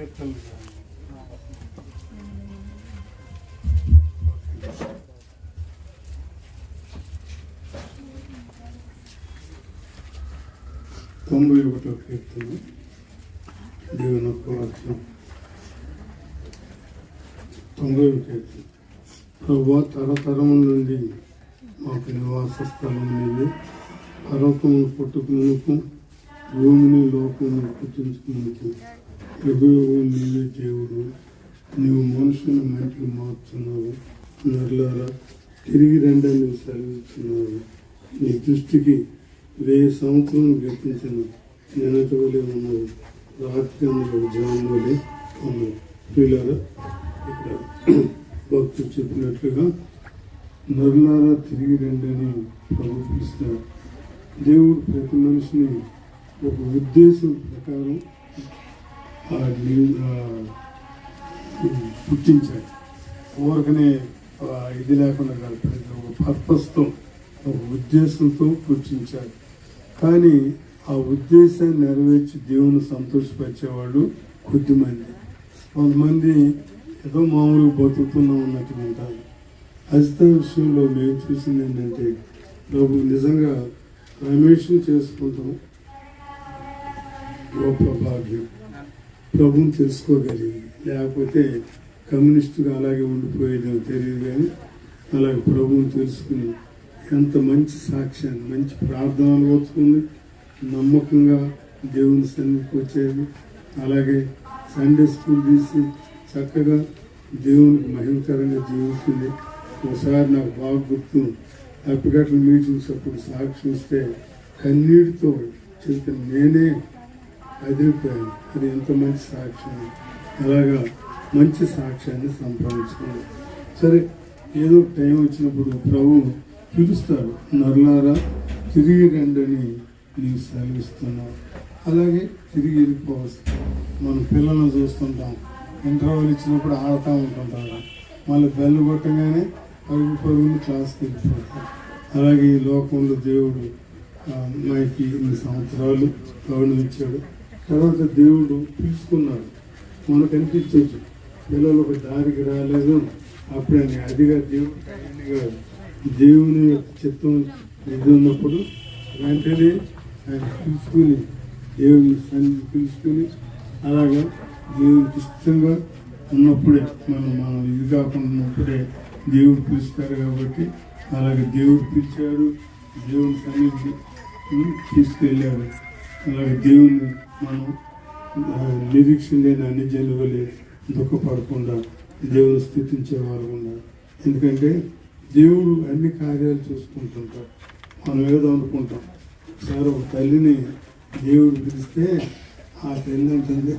తొంభై ఒకటో కీర్తన. దేవుని తొంభై కీర్తన. ప్రభు తరతరము నుండి మాకు నివాస స్థలం నీవే. పర్వతమును పుట్టుకు భూమిని లోకమును పుట్టించుకున్నందుకు ప్రభువు నీవే దేవుడు నీవు మనుషులను మంటికి మార్చున్నావు నర్లారా తిరిగి రెండని నువ్వు సెలవిస్తున్నావు. నీ దృష్టికి వెయ్యి సంవత్సరం గతించిన. నిన్నటి వలె రాత్రి అందులో జాము వలె ఉన్నది ప్రియులారా ఇక్కడ భక్తులు చెప్పినట్లుగా నరులారా తిరిగి రెండని ప్రవర్తిస్తారు దేవుడు ప్రతి మనిషిని ఒక ఉద్దేశం ప్రకారం ఆ ని- ఊరకనే ఇది లేకుండా కాదు ఒక పర్పస్తో ఒక ఉద్దేశంతో పుట్టించాడు కానీ ఆ ఉద్దేశాన్ని నెరవేర్చి దేవుని సంతోషపరిచేవాళ్ళు కొద్దిమంది. కొంతమంది ఏదో మామూలుగా బతుకుతున్నాం అన్నట్టుగా ఉంటారు అజిత విషయంలో మేము చూసింది ఏంటంటే నాకు నిజంగా రమేష్ చేసుకుంటాం. గొప్ప భాగ్యం. ప్రభుత్వం తెలుసుకోగలిగింది లేకపోతే కమ్యూనిస్టుగా అలాగే ఉండిపోయేదో తెలియదు కానీ అలాగే ప్రభువుని తెలుసుకుని ఎంత మంచి సాక్ష్యాన్ని మంచి ప్రార్థనలు వచ్చుకుంది నమ్మకంగా దేవుని సన్నిధికి వచ్చేది. అలాగే సండే స్కూల్ తీసి చక్కగా దేవునికి మహిమకరంగా జీవిస్తుంది. ఒకసారి నాకు బాగా గుర్తు అప్పిగట్ల మీటింగ్స్ అప్పుడు సాక్షి ఇస్తే కన్నీటితో చెప్తే నేనే అదిరిపోయాను అది ఎంత మంచి సాక్ష్యం అలాగా మంచి సాక్ష్యాన్ని సంపాదించుకున్నాను సరే ఏదో టైం వచ్చినప్పుడు ప్రభు పిలుస్తాడు నర్లారా తిరిగి రండని నీవు సెలవిస్తున్నావు. అలాగే తిరిగి వెళ్ళిపోవచ్చు. మనం పిల్లలను చూస్తుంటాం. ఇంటర్వల్ ఇచ్చినప్పుడు ఆడుతూ ఉంటుంటారు మళ్ళీ బెల్లు కొట్టగానే పరుగు పరుగులు క్లాస్కి వెళ్ళిపోతాం. అలాగే ఈ లోకంలో దేవుడు మనకి ఇన్ని సంవత్సరాలు గౌరవం ఇచ్చాడు తర్వాత దేవుడు పిలుచుకున్నాడు. మనకు అనిపించవచ్చు పిల్లలు ఒక దారికి రాలేదు. అప్పుడే అదిగా దేవుడు. కాదు దేవుని యొక్క చిత్తం ఇది ఉన్నప్పుడు వెంటనే ఆయన పిలుచుకుని దేవుని సన్ని పిలుచుకుని అలాగా దేవునికి ఇష్టంగా ఉన్నప్పుడే మనం మనం ఇది కాకుండా ఉన్నప్పుడే దేవుడు పిలుస్తారు కాబట్టి అలాగే దేవుడు పిలిచాడు. దేవుని సన్నిధి తీసుకెళ్ళారు. అలాగే దేవుని మనం నిరీక్షణ లేని అన్ని జనువలే దుఃఖపడకుండా దేవుని స్థుతించే వారు ఉన్నారు ఎందుకంటే దేవుడు అన్ని కార్యాలు చూసుకుంటుంటాడు. మనం ఏదో అనుకుంటాం. సార్ ఒక తల్లిని దేవుడు పిలిస్తే ఆ తల్లి అంటుంది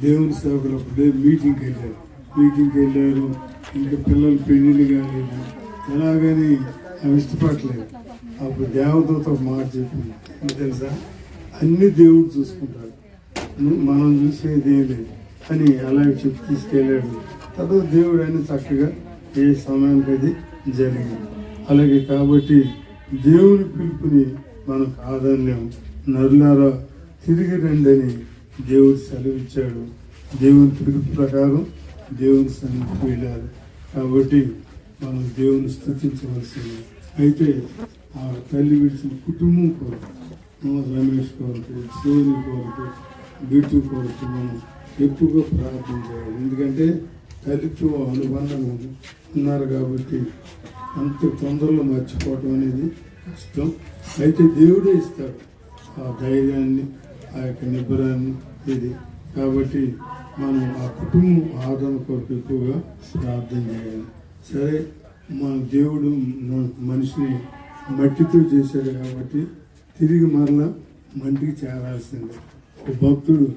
దేవుని సేవకులు అప్పుడే మీటింగ్కి వెళ్ళారు. మీటింగ్కి వెళ్ళారు. ఇంకా పిల్లలు పెళ్ళిళ్ళు కాలేదు. ఎలాగని అవి ఇష్టపడలేదు. అప్పుడు దేవతతో మాట చెప్పింది. తెలుసా? అన్ని దేవుడు చూసుకుంటాడు. మనం చూసేది లేదు. అని అలాగే చెప్పి తీసుకెళ్ళాడు. తర్వాత దేవుడు అని చక్కగా ఏ సమయానికి అది జరిగింది. అలాగే కాబట్టి దేవుని పిలుపుని మనం కాదనలేము. నరులారా తిరిగి రండి అని దేవుడు సెలవిచ్చాడు. దేవుని పిలుపు ప్రకారం దేవుని సన్నిధికి వెళ్ళారు. కాబట్టి మనం దేవుని స్థుతించవలసింది. అయితే ఆ తల్లి విడిచిన కుటుంబం కూడా రమేష్ కొరకు శ్రీని కొరకు బిట్టు కొరకు మనం ఎక్కువగా ప్రార్థన చేయాలి ఎందుకంటే తల్లితో అనుబంధం ఉన్నారు కాబట్టి అంత తొందరలో మర్చిపోవటం అనేది కష్టం. అయితే దేవుడే ఇస్తాడు ఆ ధైర్యాన్ని ఆ యొక్క నిబ్బరాన్ని ఇది. కాబట్టి మనం ఆ కుటుంబం ఆదరణ కొరకు ఎక్కువగా ప్రార్థన చేయాలి. సరే మన దేవుడు మనిషిని మట్టితో చేశాడు కాబట్టి తిరిగి మరలా మంటికి చేరాల్సిందే. ఒక భక్తుడు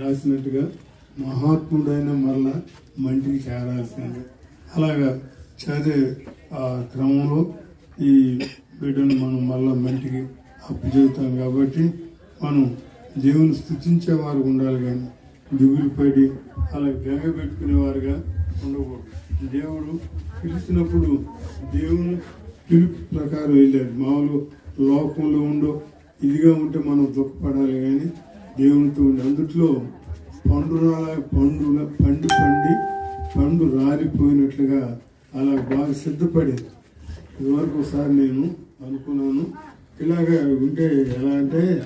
రాసినట్టుగా మహాత్ముడైన మరలా మంటికి చేరాల్సిందే. అలాగా చదివే ఆ క్రమంలో ఈ బిడ్డను మనం మళ్ళా మంటికి అప్పు కాబట్టి మనం దేవుని స్థుతించేవారు ఉండాలి కానీ దిగులు పడి అలా గంగ పెట్టుకునేవారుగా ఉండకూడదు. దేవుడు పిలిచినప్పుడు దేవుని పిలుపు ప్రకారం వెళ్ళాడు. మామూలు లోకంలో ఉండో. ఇదిగా ఉంటే మనం దుఃఖపడాలి కానీ దేవునితో ఉండి అందుట్లో పండు రా- పండు పండు పండి పండు రాలిపోయినట్లుగా అలా బాగా సిద్ధపడేది. ఇదివరకు ఒకసారి నేను అనుకున్నాను ఇలాగ ఉంటే ఎలా అంటే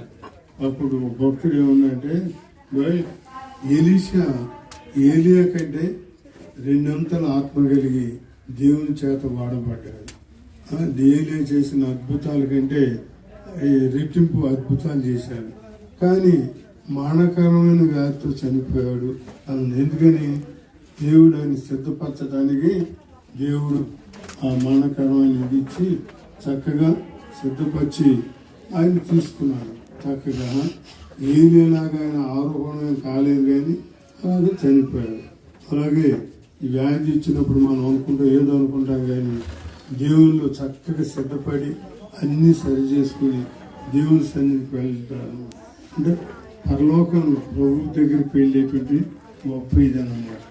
అప్పుడు భక్తుడు ఏమన్నంటే "బాయ్, ఎలీషా ఏలియా కంటే రెండంతల ఆత్మ కలిగి దేవుని చేత వాడబడ్డాడు. ఆ, చేసిన అద్భుతాల కంటే ఈ రెట్టింపు అద్భుతాలు చేశాడు. కానీ మానకరమైన వ్యాధితో చనిపోయాడు. అని ఎందుకని? దేవుడు ఆయన సిద్ధపరచడానికి దేవుడు ఆ మానకరమైన ఇది ఇచ్చి చక్కగా సిద్ధపరిచి ఆయన తీసుకున్నాడు. చక్కగా ఏదేలాగా ఆయన ఆరోపణ కాలేదు కానీ అలాగే చనిపోయాడు. అలాగే ఈ వ్యాధి ఇచ్చినప్పుడు మనం అనుకుంటాం ఏదో అనుకుంటాం కానీ దేవుళ్ళు చక్కగా సిద్ధపడి అన్నీ సరి చేసుకుని దేవుని సన్నిధికి వెళ్తారు అంటే పరలోకంలో ప్రభు దగ్గరికి వెళ్ళేటువంటి గొప్ప ఇదన్నమాట.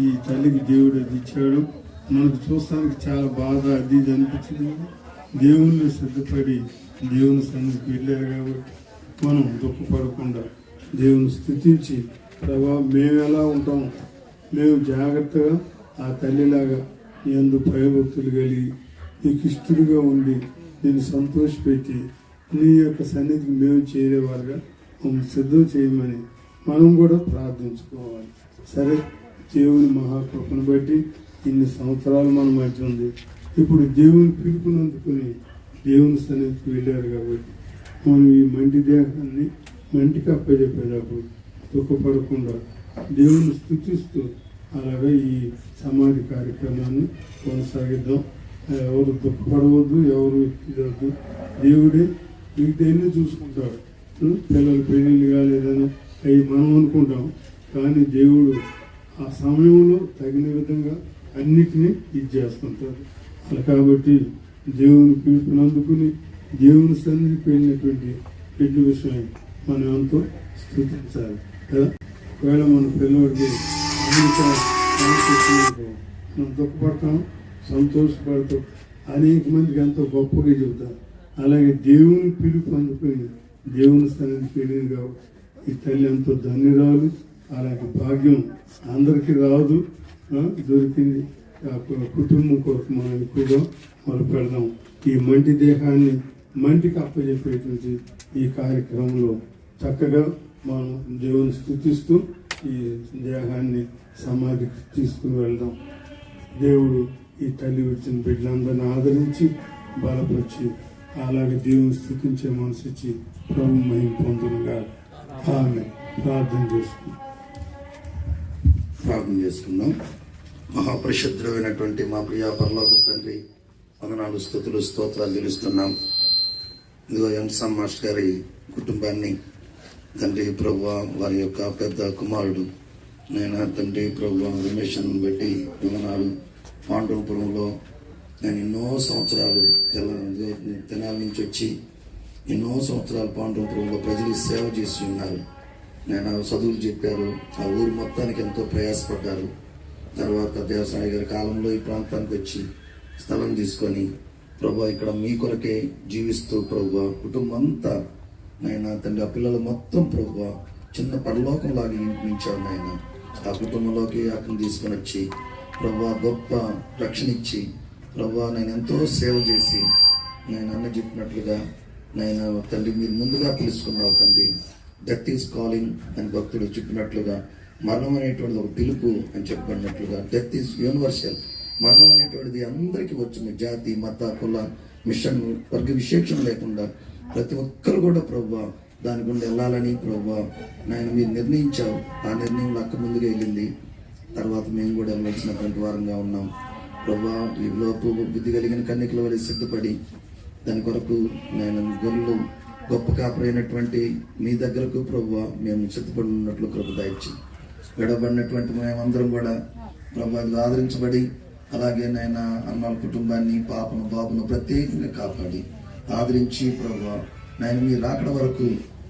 ఈ తల్లికి దేవుడు అది ఇచ్చాడు. మనకు చూస్తానికి చాలా బాధ అది ఇది అనిపించింది దేవుణ్ణి దేవుళ్ళు సిద్ధపడి దేవుని సన్నిధికి వెళ్ళారు కాబట్టి మనం దుఃఖపడకుండా దేవుని స్థుతించి ప్రభా మేము ఎలా ఉంటాం? మేము జాగ్రత్తగా ఆ తల్లిలాగా నీ అందు భయభక్తులు కలిగి నీకు ఇష్టడుగా ఉండి నేను సంతోషపెట్టి నీ యొక్క సన్నిధికి మేము చేరేవారుగా మమ్మల్ని సిద్ధం చేయమని మనం కూడా ప్రార్థించుకోవాలి. సరే దేవుని మహాకృపను బట్టి ఇన్ని సంవత్సరాలు మన మధ్య ఉంది. ఇప్పుడు దేవుని పిలుపునందుకుని దేవుని సన్నిధికి వెళ్ళారు కాబట్టి మనం ఈ మంటి దేహాన్ని మంటికి అప్పచెప్పేటప్పుడు దుఃఖపడకుండా దేవుని స్థుతిస్తూ అలాగే ఈ సమాధి కార్యక్రమాన్ని కొనసాగిద్దాం. ఎవరు దుఃఖపడవద్దు ఎవరు ఇదవద్దు దేవుడే వీటిని చూసుకుంటాడు? పిల్లలు పెళ్ళిళ్ళు కాలేదని అవి మనం అనుకుంటాం. కానీ దేవుడు ఆ సమయంలో తగిన విధంగా అన్నిటినీ ఇది చేస్తుంటారు అలా కాబట్టి దేవుని పిలుపుని అందుకుని దేవుని సన్నిధికి వెళ్ళినటువంటి పెళ్ళి విషయం మనం ఎంతో స్థుతించాలి. కదా? ఒకవేళ మన పిల్లవాడికి మనం దుఃఖపడతాం సంతోషపడతాం అనేక మందికి ఎంతో గొప్పగా చెబుతాం అలాగే దేవుని పిలుపు అందుకుని దేవుని స్థానానికి వెళ్ళింది కాబట్టి ఈ తల్లి ఎంతో ధన్యురాలు అలాగే భాగ్యం అందరికీ రాదు. దొరికింది. కుటుంబం కొరకు మనం ఎక్కువగా మొదలుపెడదాం ఈ మంటి దేహాన్ని మంటికి అప్పచెప్పేటువంటి ఈ కార్యక్రమంలో చక్కగా మనం దేవుని స్థుతిస్తూ ఈ దేహాన్ని సమాధికి తీసుకుని వెళ్దాం. దేవుడు ఈ తల్లి వచ్చిన బిడ్డలందరినీ ఆదరించి బలపరిచి అలాగే దేవుని స్థుతించే మనసు ఇచ్చి ప్రభు మహిం పొందునుగా. ఆమె ప్రార్థన చేసుకుందాం. ప్రార్థన చేసుకుందాం. మహాపరిశుద్ధమైనటువంటి మా ప్రియా పరలోక తండ్రి వందనాలు స్థుతులు స్తోత్రాలు తెలుస్తున్నాం ఇదిగో ఎంసమ్ మాస్టర్ గారి కుటుంబాన్ని తండ్రి ప్రభు వారి యొక్క పెద్ద కుమారుడు. నేను తండ్రి ప్రభు రమేష్ను బట్టి వందనాలు పాండవపురంలో నేను ఎన్నో సంవత్సరాలు తెల తెనాల నుంచి వచ్చి ఎన్నో సంవత్సరాలు పాండవపురంలో ప్రజలు సేవ చేస్తున్నారు ఉన్నారు. నేను చదువులు చెప్పారు. ఆ ఊరు మొత్తానికి ఎంతో ప్రయాసపడ్డారు. తర్వాత దేవసాయి గారి కాలంలో ఈ ప్రాంతానికి వచ్చి స్థలం తీసుకొని ప్రభు ఇక్కడ మీ కొరకే జీవిస్తూ ప్రభు కుటుంబం అంతా నాయన తండ్రి ఆ పిల్లలు మొత్తం ప్రభు చిన్న పరలోకంలాగా వినిపించాడు నాయన. ఆ కుటుంబంలోకి అతను తీసుకొని వచ్చి ప్రభు గొప్ప రక్షణ ఇచ్చి ప్రభు నేను ఎంతో సేవ చేసి నేను అన్న చెప్పినట్లుగా నేను తండ్రి మీరు ముందుగా పిలుచుకున్నావు తండ్రి. డెత్ ఈస్ కాలింగ్ అని భక్తుడు చెప్పినట్లుగా మరణం అనేటువంటిది ఒక పిలుపు అని చెప్పబడినట్లుగా డెత్ ఈస్ యూనివర్సల్ మరణం అనేటువంటిది అందరికీ వచ్చింది జాతి మత కుల మిషన్ వర్గ విశేషం లేకుండా ప్రతి ఒక్కరు కూడా ప్రభు దాని గుండా వెళ్ళాలని ప్రభు నాయన మీరు నిర్ణయించావు ఆ నిర్ణయం అక్క ముందుగా వెళ్ళింది. తర్వాత మేము కూడా వెళ్ళవలసినటువంటి వారంగా ఉన్నాం. ప్రభా ఈ లోపు బుద్ధి కలిగిన కన్నికల వల్ల సిద్ధపడి దాని కొరకు నేను గొర్రెలు గొప్ప కాపరైనటువంటి మీ దగ్గరకు ప్రభు మేము సిద్ధపడి ఉన్నట్లు కృప దాయిచ్చి గడబడినటువంటి మేమందరం కూడా ప్రభు అది ఆదరించబడి అలాగే నాయన అన్నాల కుటుంబాన్ని పాపను బాబును ప్రత్యేకంగా కాపాడి ఆదరించి ప్రభు నాయన మీ రాకడ వరకు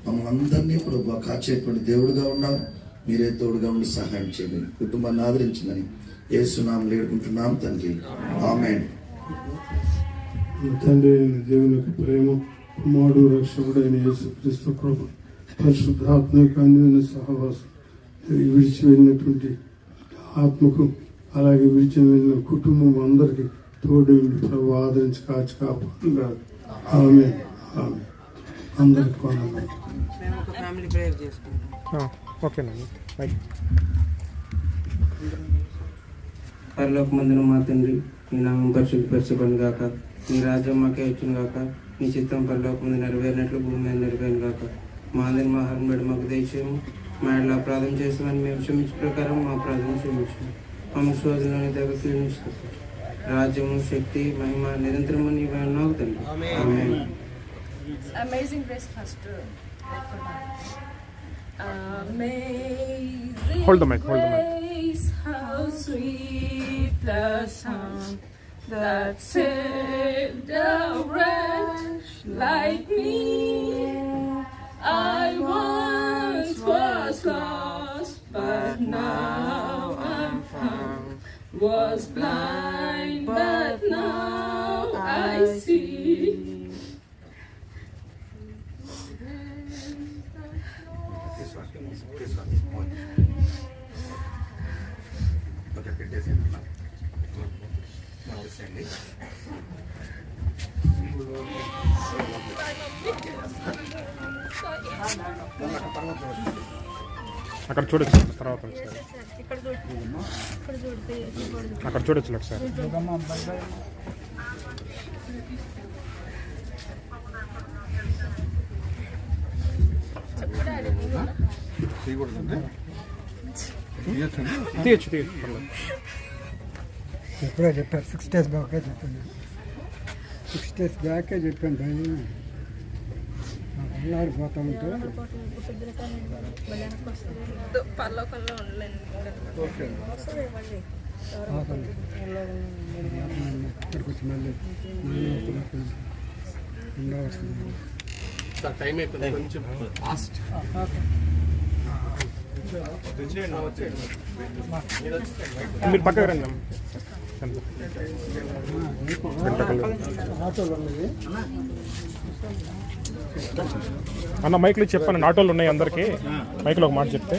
మమ్మల్ని అందరినీ ప్రభు కాచేటువంటి దేవుడుగా ఉన్నాం మీరే తోడుగా ఉండి సహాయం చేయండి. కుటుంబాన్ని ఆదరించమని ఏసునాం లేడుకుంటున్నాం తండ్రి. ఆమెన్. తండ్రి అయిన దేవుని యొక్క ప్రేమ కుమారుడు రక్షకుడైన యేసుక్రీస్తు ప్రభు పరిశుద్ధాత్మ యొక్క సహవాసం విడిచి వెళ్ళినటువంటి ఆత్మకు అలాగే విడిచి వెళ్ళిన కుటుంబం అందరికి తోడు ప్రభు ఆదరించి కాచి కాపాడు కాదు ఆమె ఆమె. అందరికి వందనాలు ఓకేనండి పరలోక మందున మా తండ్రి నీ నామం పరిశుద్ధపరచబడిన గాక. నీ రాజ్యం మాకే వచ్చిన గాక. నీ చిత్తం పరలోక ముందు నెరవేరినట్లు భూమి మీద నెరవేరిన గాక. మా అందరి మా ఆహారం బట్టి మాకు దయచేయము. మా ఇళ్ళ అపరాధం చేసామని మేము క్షమించే ప్రకారం మా అపరాధం క్షమించము. మమ్మల్ని శోధనలోని దగ్గర రాజ్యము శక్తి మహిమ నిరంతరము Amen. Amazing Grace Pastor. Amazing hold the mic, hold the mic. How sweet the sound that saved a wretch like me. I once was lost, but now I'm found. Was blind, but now I see. అక్కడ చూడొచ్చు తర్వాత ఒకసారి అక్కడ చూడొచ్చు ఒకసారి తీయచ్చు తీయచ్చు ఎప్పుడో చెప్పారు సిక్స్ డేస్ బ్యాకే చెప్పాను సిక్స్ డేస్ బ్యాకే చెప్పాను భయం అన్నారు పోతా ఉంటే పర్లోకంలో ఇక్కడికి వచ్చి మళ్ళీ ఉండవలసింది వస్తుంది మీరు పక్కకు రండి అమ్మ. గంటకలు. ఆటోలు ఉన్నది అన్న మైక్లో చెప్పాను ఆటోలు ఉన్నాయి అందరికి. మైక్లో ఒక మాట చెప్తే.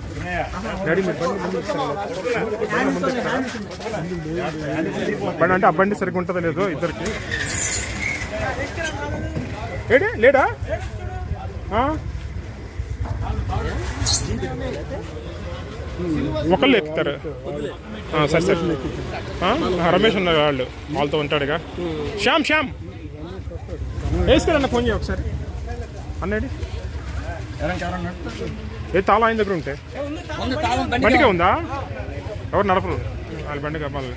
బండి అంటే అబ్బండి సరిగ్గా ఉంటుందో లేదో ఇద్దరికి. ఏడే? లేడా? ఒకళ్ళు ఎక్కుతారు. సరే సరే. రమేష్ ఉన్నారు వాళ్ళు. వాళ్ళతో ఉంటాడుగా. శ్యామ్ శ్యామ్. వేసుకెళ్ళన్న ఫోన్ చేయ ఒకసారి. అన్నాడు ఏ తాళం ఆయన దగ్గర ఉంటే? బండికే ఉందా? ఎవరు నడపరు? వాళ్ళ బండి కమ్మాలి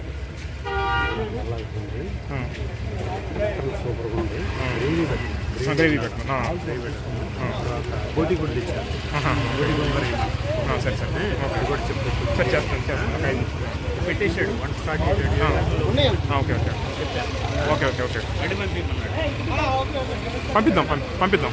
గ్రేవీ పెట్టను బోటి కూడా సరే సరే. ఓకే. సరే చేస్తాను చేస్తాను. ఐదు పెట్టేశాడు start okay okay. Okay okay okay. పంపిద్దాం పంపి- పంపిద్దాం.